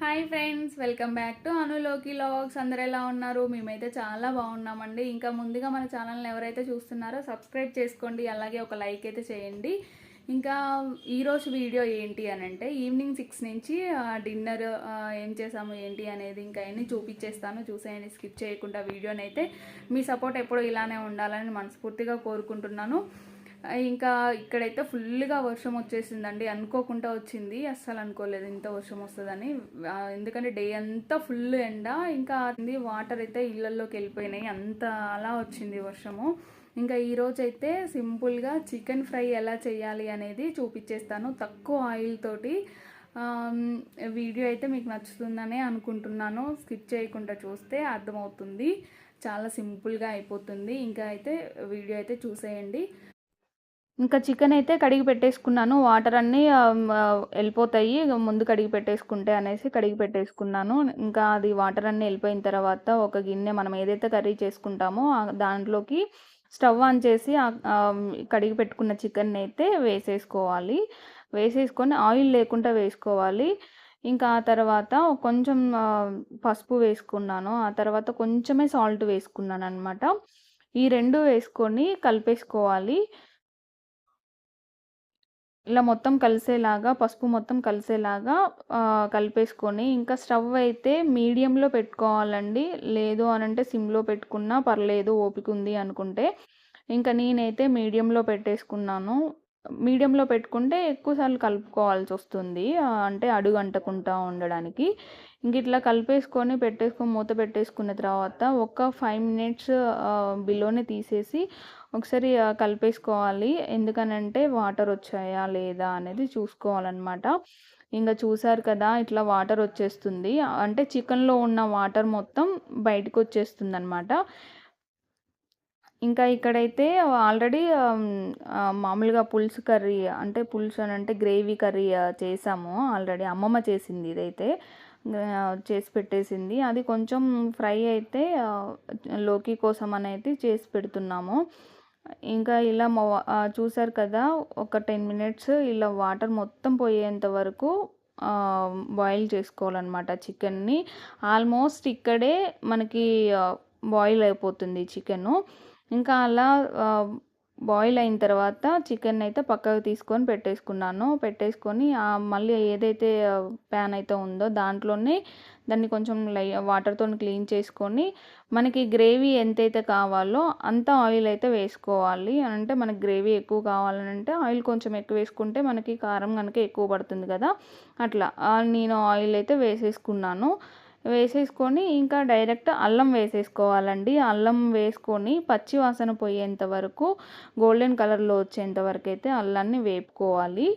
Hi friends welcome back to అనులోకి vlogs. అందరు ఎలా ఉన్నారు? మేమైతే చాలా బాగున్నామండి. ఇంకా ముందుగా మన ఛానల్ని ఎవరైతే చూస్తున్నారో సబ్స్క్రైబ్ చేసుకోండి. అలాగే ఒక లైక్ అయితే చేయండి. ఇంకా ఈరోజు వీడియో ఏంటి అని అంటే ఈవినింగ్ సిక్స్ నుంచి డిన్నర్ ఏం చేసాము ఏంటి అనేది ఇంకా అన్ని చూపించేస్తాను చూసేయండి స్కిప్ చేయకుండా వీడియోని అయితే మీ సపోర్ట్ ఎప్పుడూ ఇలానే ఉండాలని మనస్ఫూర్తిగా కోరుకుంటున్నాను. ఇంకా ఇక్కడైతే ఫుల్గా వర్షం వచ్చేసిందండి. అనుకోకుండా వచ్చింది. అస్సలు అనుకోలేదు ఇంత వర్షం వస్తుందని. ఎందుకంటే డే అంతా ఫుల్ ఎండ. ఇంకా వాటర్ అయితే ఇళ్ళల్లోకి వెళ్ళిపోయినాయి. అంత అలా వచ్చింది వర్షము. ఇంకా ఈరోజు అయితే సింపుల్గా చికెన్ ఫ్రై ఎలా చేయాలి అనేది చూపించేస్తాను తక్కువ ఆయిల్ తోటి వీడియో అయితే మీకు నచ్చుతుందనే అనుకుంటున్నాను. స్కిప్ చేయకుండా చూస్తే అర్థమవుతుంది. చాలా సింపుల్గా అయిపోతుంది. ఇంకా అయితే వీడియో అయితే చూసేయండి. ఇంకా చికెన్ అయితే కడిగి పెట్టేసుకున్నాను. వాటర్ అన్నీ వెళ్ళిపోతాయి. ముందు కడిగి పెట్టేసుకుంటే అనేసి కడిగి పెట్టేసుకున్నాను. ఇంకా అది వాటర్ అన్నీ వెళ్ళిపోయిన తర్వాత ఒక గిన్నె మనం ఏదైతే కర్రీ చేసుకుంటామో దాంట్లోకి స్టవ్ ఆన్ చేసి కడిగి పెట్టుకున్న చికెన్ అయితే వేసేసుకోవాలి. వేసేసుకొని ఆయిల్ లేకుండా వేసుకోవాలి. ఇంకా ఆ తర్వాత కొంచెం పసుపు వేసుకున్నాను. ఆ తర్వాత కొంచెమే సాల్ట్ వేసుకున్నాను అనమాట ఈ రెండు వేసుకొని కలిపేసుకోవాలి. ఇలా మొత్తం కలిసేలాగా పసుపు మొత్తం కలిసేలాగా కలిపేసుకొని ఇంకా స్టవ్ అయితే మీడియంలో పెట్టుకోవాలండి. లేదు అనంటే సిమ్లో పెట్టుకున్నా పర్లేదు ఓపిక ఉంది అనుకుంటే. ఇంకా నేనైతే మీడియంలో పెట్టేసుకున్నాను. మీడియంలో పెట్టుకుంటే ఎక్కువసార్లు కలుపుకోవాల్సి వస్తుంది. అంటే అడుగు అంటకుండా ఉండడానికి. ఇంక ఇట్లా కలిపేసుకొని పెట్టేసుకొని మూత పెట్టేసుకున్న తర్వాత ఒక ఫైవ్ మినిట్స్ బిలోనే తీసేసి ఒకసారి కలిపేసుకోవాలి. ఎందుకనంటే వాటర్ వచ్చాయా లేదా అనేది చూసుకోవాలన్నమాట. ఇంకా చూసారు కదా ఇట్లా వాటర్ వచ్చేస్తుంది. అంటే చికెన్లో ఉన్న వాటర్ మొత్తం బయటకు వచ్చేస్తుంది అనమాట ఇంకా ఇక్కడైతే ఆల్రెడీ మామూలుగా పులుసు కర్రీ అంటే పులుసు అని అంటే గ్రేవీ కర్రీ చేసాము ఆల్రెడీ. అమ్మమ్మ చేసింది ఇదైతే. చేసి పెట్టేసింది. అది కొంచెం ఫ్రై అయితే లోకి కోసం అని అయితే చేసి పెడుతున్నాము. ఇంకా ఇలా చూసారు కదా ఒక టెన్ మినిట్స్ ఇలా వాటర్ మొత్తం పోయేంత వరకు బాయిల్ చేసుకోవాలన్నమాట చికెన్ని. ఆల్మోస్ట్ ఇక్కడే మనకి బాయిల్ అయిపోతుంది చికెను. ఇంకా అలా బాయిల్ అయిన తర్వాత చికెన్ అయితే పక్కకు తీసుకొని పెట్టేసుకున్నాను. పెట్టేసుకొని మళ్ళీ ఏదైతే ప్యాన్ అయితే ఉందో దాంట్లోనే దాన్ని కొంచెం లై వాటర్తో క్లీన్ చేసుకొని మనకి గ్రేవీ ఎంతైతే కావాలో అంత ఆయిల్ అయితే వేసుకోవాలి. అంటే మనకి గ్రేవీ ఎక్కువ కావాలంటే ఆయిల్ కొంచెం ఎక్కువ వేసుకుంటే మనకి కారం కనుక ఎక్కువ పడుతుంది కదా. అట్లా నేను ఆయిల్ అయితే వేసేసుకున్నాను. వేసేసుకొని ఇంకా డైరెక్ట్ అల్లం వేసేసుకోవాలండి. అల్లం వేసుకొని పచ్చి వాసన పోయేంత వరకు గోల్డెన్ కలర్లో వచ్చేంత వరకు అయితే అల్లాన్ని వేపుకోవాలి.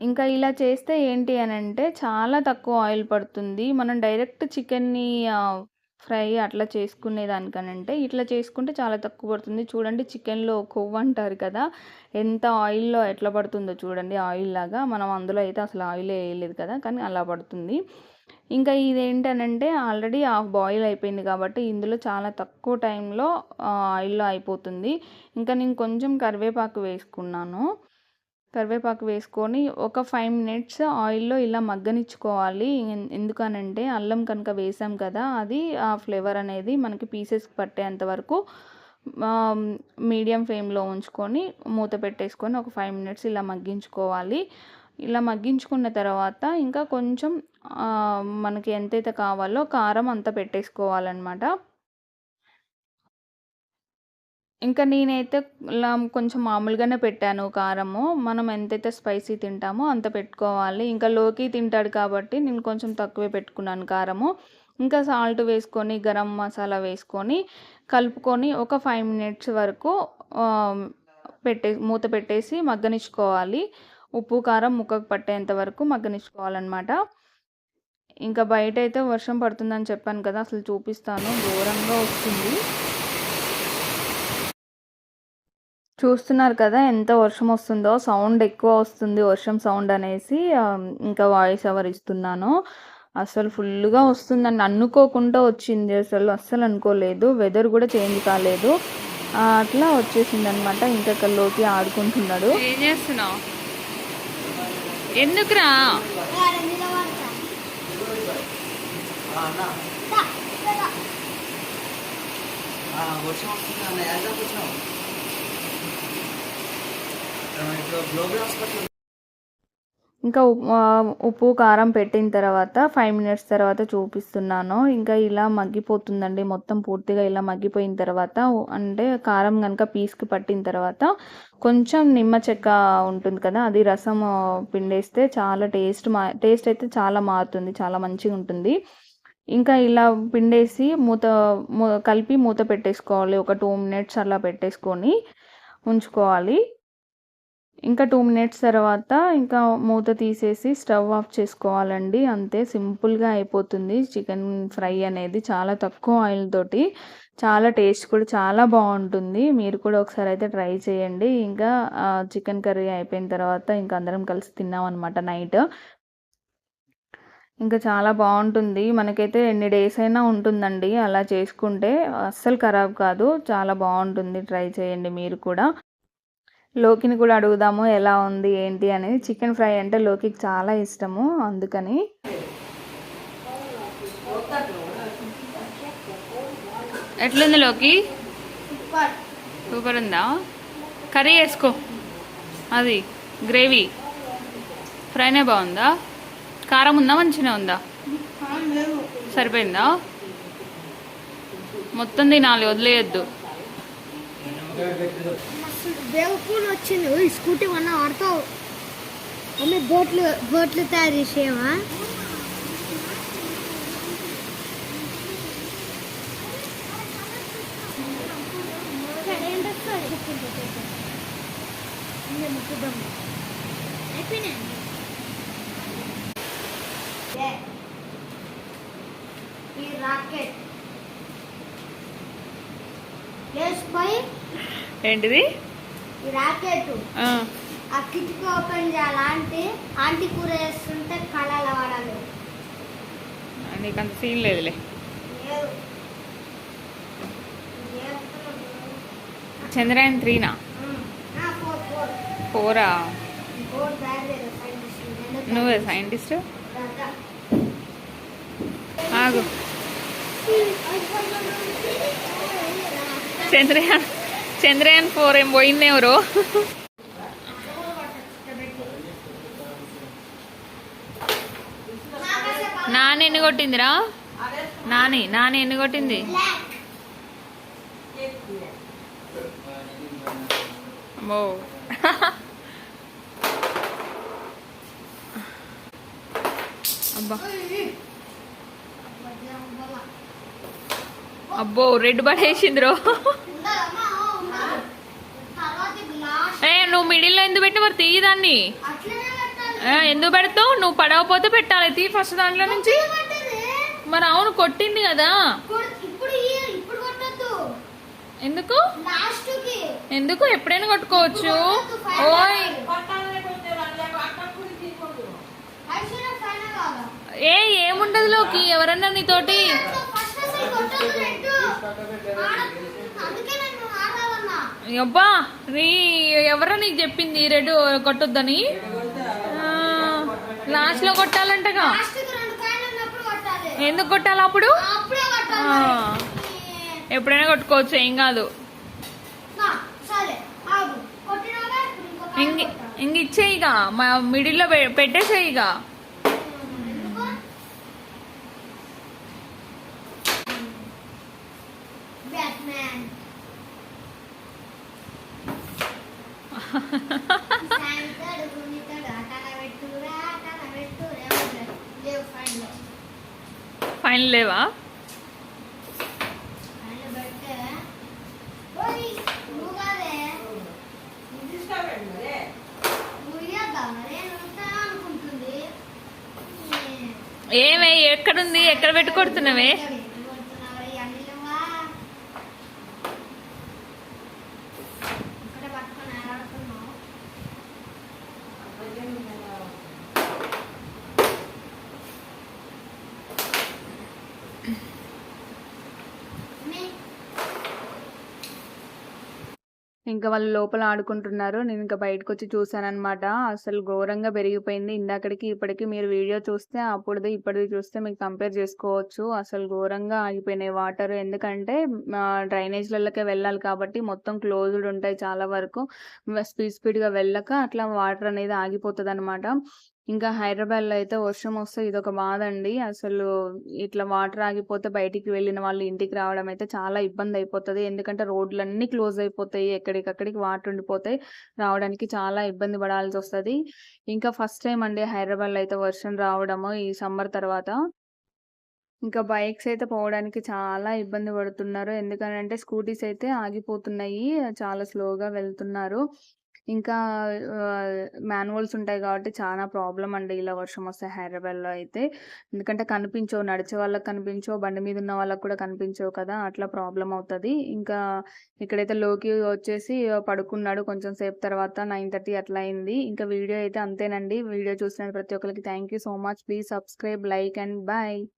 ఇంకా ఇలా చేస్తే ఏంటి అని అంటే చాలా తక్కువ ఆయిల్ పడుతుంది. మనం డైరెక్ట్ చికెన్ని ఫ్రై అట్లా చేసుకునేదానికనంటే ఇట్లా చేసుకుంటే చాలా తక్కువ పడుతుంది. చూడండి చికెన్లో కొవ్వు అంటారు కదా ఎంత ఆయిల్లో ఎట్లా పడుతుందో చూడండి. ఆయిల్ లాగా మనం అందులో అయితే అసలు ఆయిల్ వేయలేదు కదా కానీ అలా పడుతుంది. ఇంకా ఇదేంటనంటే ఆల్రెడీ హాఫ్ బాయిల్ అయిపోయింది కాబట్టి ఇందులో చాలా తక్కువ టైంలో ఆయిల్లో అయిపోతుంది. ఇంకా నేను కొంచెం కరివేపాకు వేసుకున్నాను. కరివేపాకు వేసుకొని ఒక ఫైవ్ మినిట్స్ ఆయిల్లో ఇలా మగ్గనిచ్చుకోవాలి. ఎందుకనంటే అల్లం కనుక వేసాం కదా అది ఆ ఫ్లేవర్ అనేది మనకి పీసెస్కి పట్టేంత వరకు మీడియం ఫ్లేమ్లో ఉంచుకొని మూత పెట్టేసుకొని ఒక ఫైవ్ మినిట్స్ ఇలా మగ్గించుకోవాలి. ఇలా మగ్గించుకున్న తర్వాత ఇంకా కొంచెం మనకి ఎంతైతే కావాలో కారం అంత పెట్టేసుకోవాలన్నమాట. ఇంకా నేనైతే ఇలా కొంచెం మామూలుగానే పెట్టాను కారము. మనం ఎంతైతే స్పైసీ తింటామో అంత పెట్టుకోవాలి. ఇంకా లోకి తింటాడు కాబట్టి నేను కొంచెం తక్కువే పెట్టుకున్నాను కారము. ఇంకా సాల్ట్ వేసుకొని గరం మసాలా వేసుకొని కలుపుకొని ఒక ఫైవ్ మినిట్స్ వరకు పెట్టే మూత పెట్టేసి మగ్గనిచ్చుకోవాలి. ఉప్పు కారం ముక్కకు పట్టేంత వరకు మగ్గనిచ్చుకోవాలన్నమాట. ఇంకా బయట అయితే వర్షం పడుతుందని చెప్పాను కదా అసలు చూపిస్తాను. ఘోరంగా వస్తుంది. చూస్తున్నారు కదా ఎంత వర్షం వస్తుందో సౌండ్ ఎక్కువ వస్తుంది వర్షం సౌండ్ అనేసి ఇంకా వాయిస్ ఎవర్ ఇస్తున్నాను. అసలు ఫుల్గా వస్తుందని అనుకోకుండా వచ్చింది అసలు అస్సలు అనుకోలేదు. వెదర్ కూడా చేంజ్ కాలేదు. అట్లా వచ్చేసింది అనమాట ఇంకా కల్లోకి ఆడుకుంటున్నాడు. ఏం చేస్తున్నావు? ఎందుకురా? వర్షం వస్తుంది అన్న ఇప్పుడు ప్రోగ్రామ్స్ పట్ల ఇంకా ఉప్పు కారం పెట్టిన తర్వాత ఫైవ్ మినిట్స్ తర్వాత చూపిస్తున్నాను. ఇంకా ఇలా మగ్గిపోతుందండి. మొత్తం పూర్తిగా ఇలా మగ్గిపోయిన తర్వాత అంటే కారం కనుక పీస్కి పట్టిన తర్వాత కొంచెం నిమ్మ చెక్క ఉంటుంది కదా అది రసం పిండేస్తే చాలా టేస్ట్ మా టేస్ట్ అయితే చాలా మారుతుంది చాలా మంచిగా ఉంటుంది. ఇంకా ఇలా పిండేసి మూత మూ- కలిపి మూత పెట్టేసుకోవాలి. ఒక టూ మినిట్స్ అలా పెట్టేసుకొని ఉంచుకోవాలి. ఇంకా టూ మినిట్స్ తర్వాత ఇంకా మూత తీసేసి స్టవ్ ఆఫ్ చేసుకోవాలండి. అంతే సింపుల్గా అయిపోతుంది. చికెన్ ఫ్రై అనేది చాలా తక్కువ ఆయిల్ తోటి. చాలా టేస్ట్ కూడా చాలా బాగుంటుంది. మీరు కూడా ఒకసారి అయితే ట్రై చేయండి. ఇంకా చికెన్ కర్రీ అయిపోయిన తర్వాత ఇంకా అందరం కలిసి తిన్నాం అనమాట నైట్. ఇంకా చాలా బాగుంటుంది. మనకైతే ఎన్ని డేస్ అయినా ఉంటుందండి. అలా చేసుకుంటే అస్సలు ఖరాబ్ కాదు. చాలా బాగుంటుంది. ట్రై చేయండి మీరు కూడా. లోకిని కూడా అడుగుదాము ఎలా ఉంది ఏంటి అనేది. చికెన్ ఫ్రై అంటే లోకికి చాలా ఇష్టము అందుకని. ఎట్లుంది లోకి? సూపర్. ఉందా కర్రీ వేసుకో అది గ్రేవీ. ఫ్రైనే బాగుందా? కారం ఉందా మంచిగా ఉందా? సరిపోయిందా? మొత్తం తినాలి వదిలేయద్దు. బేవకూలు వచ్చింది. ఓయ్ స్కూటీ వన్న ఆడతావు అమ్మే బోట్లు బోట్లు తయారు చేసేవా? ఈ రాకెట్. ఏంటిది? ఈ రాకెట్ ఆ, కిటికీ ఓపెన్ చేయాలి ఆంటీ ఆంటీ కూర చేస్తుంటే కళలు వాడాలి నీకు అంత సీన్ లేదులే లేదు చంద్రయాన్ త్రీనా ఫోర్ నువ్వే సైంటిస్ట్ ఆగు చంద్రయాన్ చంద్రయాన్ ఫోర్ ఏం పోయింది ఎవరు? నాని ఎన్ని కొట్టిందిరా? నాని నాని ఎన్ని కొట్టింది? అమ్మో. అబ్బా. అబ్బో రెడ్ పడేసిందిరో ఏ నువ్వు మిడిల్లో ఎందుకు పెట్టి మరి? తీయి దాన్ని. ఎందుకు పెడతావు? నువ్వు పడవపోతే పెట్టాలి. తీ ఫస్ట్ దాంట్లో నుంచి. మరి అవును కొట్టింది కదా. ఎందుకు? ఎందుకు? ఎప్పుడైనా కొట్టుకోవచ్చు. ఓయ్. ఏ ఏముండదు లోకి? ఎవరన్నా నీతోటి ఫస్ట్ అసలు కొట్టద్దు రెడ్ అందుకే నేను ఆడాలన్నా అబ్బా నీ ఎవరో నీకు చెప్పింది రెడ్ కొట్టొద్దని? లాస్ట్లో కొట్టాలంటగా. ఎందుకు కొట్టాలి అప్పుడు? ఎప్పుడైనా కొట్టుకోవచ్చు ఏం కాదు. నా, ఇంక ఇంక ఇచ్చేయిగా మా మిడిల్లో పె- పెట్టేసేయిగా ఎందుకు బ్యాట్మ్యాన్ సాయంత్రాడు గుణితాడు అటాల పెట్టురా అటాల పెట్టు ఏమవుతుంది లేవు ఫైన్ ఫైన్ లేవా ఫైన్ పెడితే ఓయ్ నువ్వు కాదే నువ్వు ఇయ్యద్దా మరి నువ్వు అనుకుంటుంది ఏమే ఎక్కడుంది? ఎక్కడ పెట్టుకొడుతున్నావే? ఇంకా వాళ్ళు లోపల ఆడుకుంటున్నారు. నేను ఇంకా బయటకొచ్చి చూసాననమాట. అసలు ఘోరంగా పెరిగిపోయింది. ఇందాకడికి ఇప్పటికి మీరు వీడియో చూస్తే అప్పుడుది, ఇప్పటిది చూస్తే మీకు కంపేర్ చేసుకోవచ్చు. అసలు ఘోరంగా ఆగిపోయినాయి వాటర్. ఎందుకంటే డ్రైనేజ్లలోకే వెళ్ళాలి కాబట్టి మొత్తం క్లోజ్డ్ ఉంటాయి చాలా వరకు. స్పీడ్ స్పీడ్‌గా వెళ్ళక అట్లా వాటర్ అనేది ఆగిపోతుంది అనమాట ఇంకా హైదరాబాద్‌లో అయితే వర్షం వస్తే ఇదొక బాధండి. అసలు ఇట్లా వాటర్ ఆగిపోతే బయటికి వెళ్ళిన వాళ్ళు ఇంటికి రావడం అయితే చాలా ఇబ్బంది అయిపోతుంది ఎందుకంటే రోడ్లన్నీ క్లోజ్ అయిపోతాయి. ఎక్కడికక్కడికి వాటర్ ఉండిపోతాయి. రావడానికి చాలా ఇబ్బంది పడాల్సి వస్తుంది ఇంకా ఫస్ట్ టైం అండి హైదరాబాద్‌లో అయితే వర్షం రావడము ఈ సమ్మర్ తర్వాత. ఇంకా బైక్స్ అయితే పోవడానికి చాలా ఇబ్బంది పడుతున్నారు. ఎందుకంటే స్కూటీస్ అయితే ఆగిపోతున్నాయి. చాలా స్లోగా వెళ్తున్నారు. ఇంకా మాన్యువల్స్ ఉంటాయి కాబట్టి చాలా ప్రాబ్లమ్ అండి ఇలా వర్షం వస్తే హైదరాబాద్‌లో అయితే. ఎందుకంటే కనిపించవు. నడిచే వాళ్ళకి కనిపించవు. బండి మీద ఉన్న వాళ్ళకి కూడా కనిపించవు కదా! అట్లా ప్రాబ్లం అవుతుంది ఇంకా ఇక్కడైతే లోకి వచ్చేసి పడుకున్నాడు కొంచెం సేపు తర్వాత 9:30 అట్లా అయింది. ఇంకా వీడియో అయితే అంతేనండి. వీడియో చూసిన ప్రతి ఒక్కరికి thank you so much. Please subscribe, like and bye.